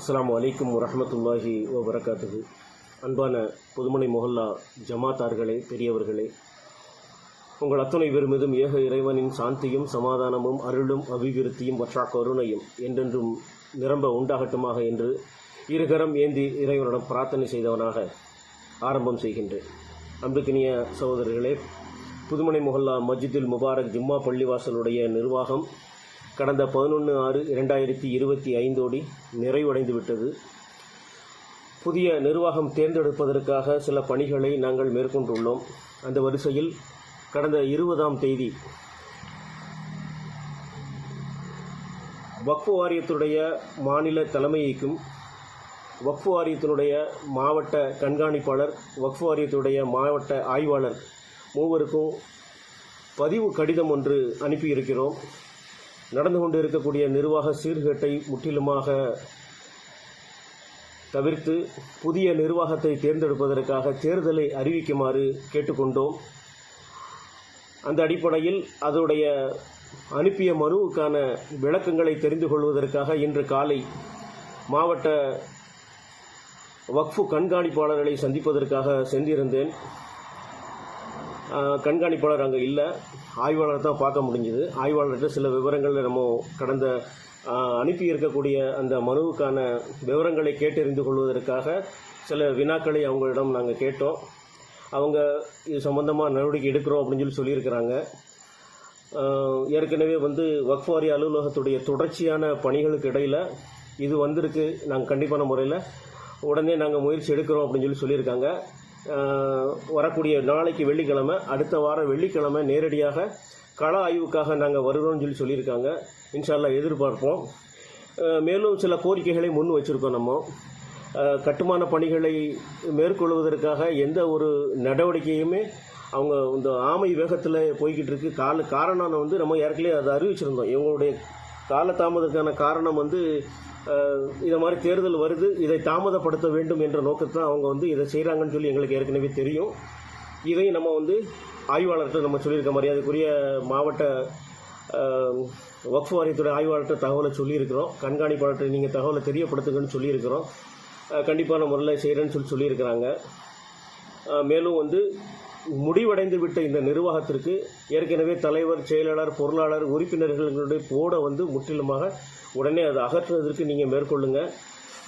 அஸ்லாம் வலைக்கம் வரமத்துல்லாஹி வபரகாத்துகு அன்பான புதுமனை மொஹல்லா ஜமாத்தார்களே பெரியவர்களே உங்கள் அத்துணை பேர் மீதும் ஏக இறைவனின் சாந்தியும் சமாதானமும் அருளும் அபிவிருத்தியும் வற்றா கருணையும் என்றென்றும் நிரம்ப உண்டாகட்டுமாக என்று இருகரம் ஏந்தி இறைவனிடம் பிரார்த்தனை செய்தவனாக ஆரம்பம் செய்கின்றேன். அன்புக்கினிய சகோதரர்களே புதுமனை மொஹல்லா மஜிதுல் முபாரக் ஜும்மா பள்ளிவாசலுடைய நிர்வாகம் கடந்த பதினொன்று ஆறு இரண்டாயிரத்தி இருபத்தி ஐந்தோடி நிறைவடைந்து விட்டது புதிய நிர்வாகம் தேர்ந்தெடுப்பதற்காக சில பணிகளை நாங்கள் மேற்கொண்டுள்ளோம். அந்த வரிசையில் கடந்த இருபதாம் தேதி வக்ஃபு வாரியத்துடைய மாநில தலைமையைக்கும் வக்ஃபு வாரியத்தினுடைய மாவட்ட கண்காணிப்பாளர் வக்ஃபு வாரியத்துடைய மாவட்ட ஆய்வாளர் மூவருக்கும் பதிவு கடிதம் ஒன்று அனுப்பியிருக்கிறோம். நடந்து கொண்டு இருக்கக்கூடிய நிர்வாக சீர்கேட்டை முற்றிலுமாக தவிர்த்து புதிய நிர்வாகத்தை தேர்ந்தெடுப்பதற்காக தேர்தலை அறிவிக்குமாறு கேட்டுக்கொண்டோம். அந்த அடிப்படையில் அதோடைய அனுப்பிய மனுவுக்கான விளக்கங்களை தெரிந்து கொள்வதற்காக இன்று காலை மாவட்ட வக்ஃபு கண்காணிப்பாளர்களை சந்திப்பதற்காக சென்றிருந்தேன். கண்காணிப்பாளர் அங்கே இல்லை. ஆய்வாளர் தான் பார்க்க முடிஞ்சுது. ஆய்வாளர்கிட்ட சில விவரங்கள் நம்ம கடந்த அனுப்பி இருக்கக்கூடிய அந்த மனுவுக்கான விவரங்களை கேட்டறிந்து கொள்வதற்காக சில வினாக்களை அவங்களிடம் நாங்கள் கேட்டோம். அவங்க இது சம்பந்தமாக நடவடிக்கை எடுக்கிறோம் அப்படின்னு சொல்லி சொல்லியிருக்கிறாங்க. ஏற்கனவே வந்து வக்ஃப் வாரிய அலுவலகத்துடைய தொடர்ச்சியான பணிகளுக்கு இடையில் இது வந்திருக்கு. நாங்கள் கண்டிப்பான முறையில் உடனே நாங்கள் முயற்சி எடுக்கிறோம் அப்படின்னு சொல்லி சொல்லியிருக்காங்க. வரக்கூடிய நாளைக்கு வெள்ளிக்கிழமை அடுத்த வாரம் வெள்ளிக்கிழமை நேரடியாக கள ஆய்வுக்காக நாங்கள் வருகிறோம்னு சொல்லி சொல்லியிருக்காங்க. இன்ஷால்லா எதிர்பார்ப்போம். மேலும் சில கோரிக்கைகளை முன் வச்சுருக்கோம் நம்ம. கட்டுமான பணிகளை மேற்கொள்வதற்காக எந்த ஒரு நடவடிக்கையுமே அவங்க இந்த ஆமை வேகத்தில் போய்கிட்டு இருக்கு. கால காரணம் வந்து நம்ம ஏற்கனவே அதை அறிவிச்சிருந்தோம். இவங்களுடைய காலதாமதத்துக்கான காரணம் வந்து இதை மாதிரி தேர்தல் வருது இதை தாமதப்படுத்த வேண்டும் என்ற நோக்கத்தை அவங்க வந்து இதை செய்கிறாங்கன்னு சொல்லி எங்களுக்கு ஏற்கனவே தெரியும். இதையும் நம்ம வந்து ஆய்வாளர்கிட்ட நம்ம சொல்லியிருக்க மரியாதைக்குரிய மாவட்ட வக்ஃப் வாரியத்துடைய ஆய்வாளர்கிட்ட தகவலை சொல்லியிருக்கிறோம். கண்காணிப்பாளர்கிட்ட நீங்கள் தகவலை தெரியப்படுத்துங்கன்னு சொல்லியிருக்கிறோம். கண்டிப்பான முறையில் செய்கிறேன்னு சொல்லி சொல்லியிருக்கிறாங்க. மேலும் வந்து முடிவடைந்து விட்ட இந்த நிர்வாகத்திற்கு ஏற்கனவே தலைவர் செயலாளர் பொருளாளர் உறுப்பினர்களுடைய போட வந்து முற்றிலுமாக உடனே அதை அகற்றுவதற்கு நீங்கள் மேற்கொள்ளுங்க.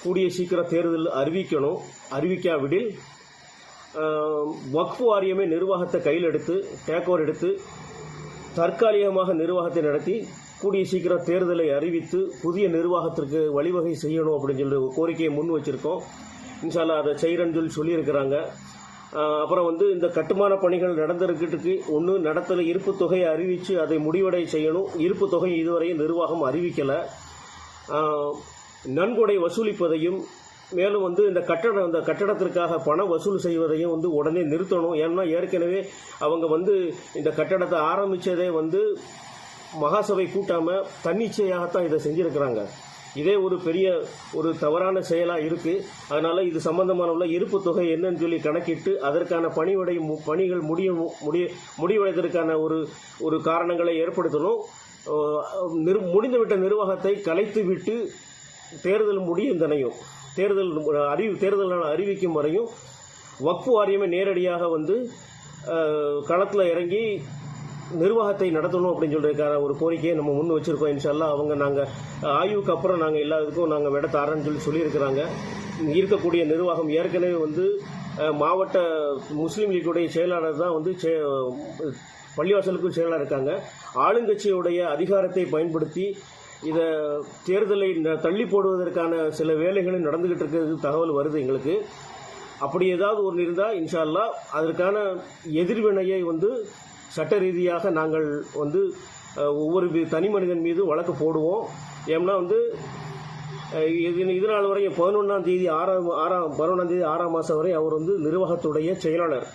கூடிய சீக்கிரம் தேர்தல் அறிவிக்கணும். அறிவிக்காவிடில் வக்ஃபு வாரியமே நிர்வாகத்தை கையில் எடுத்து டேக் ஓவர் எடுத்து தற்காலிகமாக நிர்வாகத்தை நடத்தி கூடிய சீக்கிரம் தேர்தலை அறிவித்து புதிய நிர்வாகத்திற்கு வழிவகை செய்யணும் அப்படின்னு சொல்லி கோரிக்கையை முன் வச்சிருக்கோம். இன்ஷால்லா அதை செய்கிறேன்னு சொல்லி சொல்லியிருக்கிறாங்க. அப்புறம் வந்து இந்த கட்டுமான பணிகள் நடந்திருக்கிறதுக்கு ஒன்று நடத்தல இருப்பு தொகையை அறிவித்து அதை முடிவடை செய்யணும். இருப்பு தொகை இதுவரையும் நிர்வாகம் அறிவிக்கலை. நன்கொடை வசூலிப்பதையும் மேலும் வந்து இந்த கட்டடம் இந்த கட்டடத்திற்காக பணம் வசூல் செய்வதையும் வந்து உடனே நிறுத்தணும். ஏன்னா ஏற்கனவே அவங்க வந்து இந்த கட்டடத்தை ஆரம்பித்ததே வந்து மகாசபை கூட்டாமல் தன்னிச்சையாகத்தான் இதை செஞ்சுருக்கிறாங்க. இதே ஒரு பெரிய ஒரு தவறான செயலாக இருக்கு. அதனால இது சம்பந்தமான உள்ள இருப்பு தொகை என்னன்னு சொல்லி கணக்கிட்டு அதற்கான பணிவடை மு- பணிகள் முடிய முடிய முடிவடைவதற்கான ஒரு ஒரு காரணங்களை ஏற்படுத்தணும். நிர் முடிந்துவிட்ட நிர்வாகத்தை கலைத்து விட்டு தேர்தல் முடியும் தனையும் தேர்தல் அறிவி தேர்தல் அறிவிக்கும் வரையும் வக்ஃபு வாரியமே நேரடியாக வந்து களத்தில் இறங்கி நிர்வாகத்தை நடத்தணும் அப்படின்னு சொல்றதுக்கான ஒரு கோரிக்கையை நம்ம முன் வச்சிருக்கோம். இன்ஷால்லா அவங்க நாங்கள் ஆய்வுக்கு அப்புறம் நாங்கள் எல்லாத்துக்கும் நாங்கள் விட தரேன்னு சொல்லி சொல்லியிருக்கிறாங்க. இருக்கக்கூடிய நிர்வாகம் ஏற்கனவே வந்து மாவட்ட முஸ்லீம் லீக்குடைய செயலாளர் தான் வந்து பள்ளிவாசலுக்கும் செயலாளர் இருக்காங்க. ஆளுங்கட்சியுடைய அதிகாரத்தை பயன்படுத்தி இதை தேர்தலை ந- தள்ளி போடுவதற்கான சில வேலைகளும் நடந்துகிட்டு இருக்கிறது தகவல் வருது எங்களுக்கு. அப்படி ஏதாவது ஒன்று இருந்தால் இன்ஷால்லா அதற்கான எதிர்வினையை வந்து சட்ட ரீதியாக நாங்கள் வந்து ஒவ்வொரு தனி மனிதன் மீது வழக்கு போடுவோம். ஏன்னா வந்து அஹ், இது வரையும் பதினொன்றாம் தேதி ஆறாம் ஆறாம் பதினொன்றாம் தேதி ஆறாம் மாதம் வரை அவர் வந்து நிர்வாகத்துடைய செயலாளர்.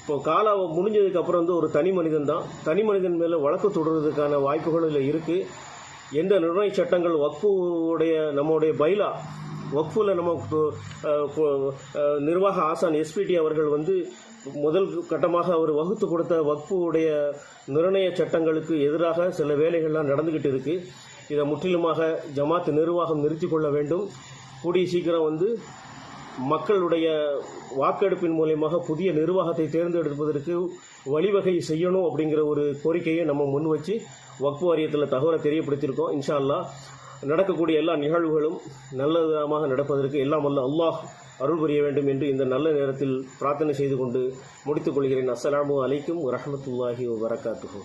இப்போ காலம் முடிஞ்சதுக்கு அப்புறம் வந்து ஒரு தனி மனிதன் தான். தனி மனிதன் மேலே வழக்கு தொடர்றதுக்கான வாய்ப்புகள் இதில் இருக்குது எந்த நிர்ணய சட்டங்கள் வக்ஃபுடைய நம்முடைய பைலா வக்ஃபுல நம்ம நிர்வாக ஆசான் எஸ்பிடி அவர்கள் வந்து முதல் கட்டமாக அவர் வகுத்து கொடுத்த வக்ஃபுடைய நிர்ணய சட்டங்களுக்கு எதிராக சில வேலைகள்லாம் நடந்துகிட்டு இருக்கு. இதை முற்றிலுமாக ஜமாத் நிர்வாகம் நிறுத்தி கொள்ள வேண்டும். கூடிய சீக்கிரம் வந்து மக்களுடைய வாக்கெடுப்பின் மூலயமாக புதிய நிர்வாகத்தை தேர்ந்தெடுப்பதற்கு வழிவகை செய்யணும் அப்படிங்கிற ஒரு கோரிக்கையை நம்ம முன் வச்சு வக்ஃபு வாரியத்தில் தகவலை தெரியப்படுத்தியிருக்கோம். இன்ஷா அல்லா நடக்கக்கூடிய எல்லா நிகழ்வுகளும் நல்ல விதமாக நடப்பதற்கு எல்லாம் வல்ல அல்லாஹ் அருள் புரிய வேண்டும் என்று இந்த நல்ல நேரத்தில் பிரார்த்தனை செய்து கொண்டு முடித்துக் கொள்கிறேன். அஸ்ஸலாமு அலைக்கும் வரஹ்மத்துல்லாஹி வரகாத்துகோ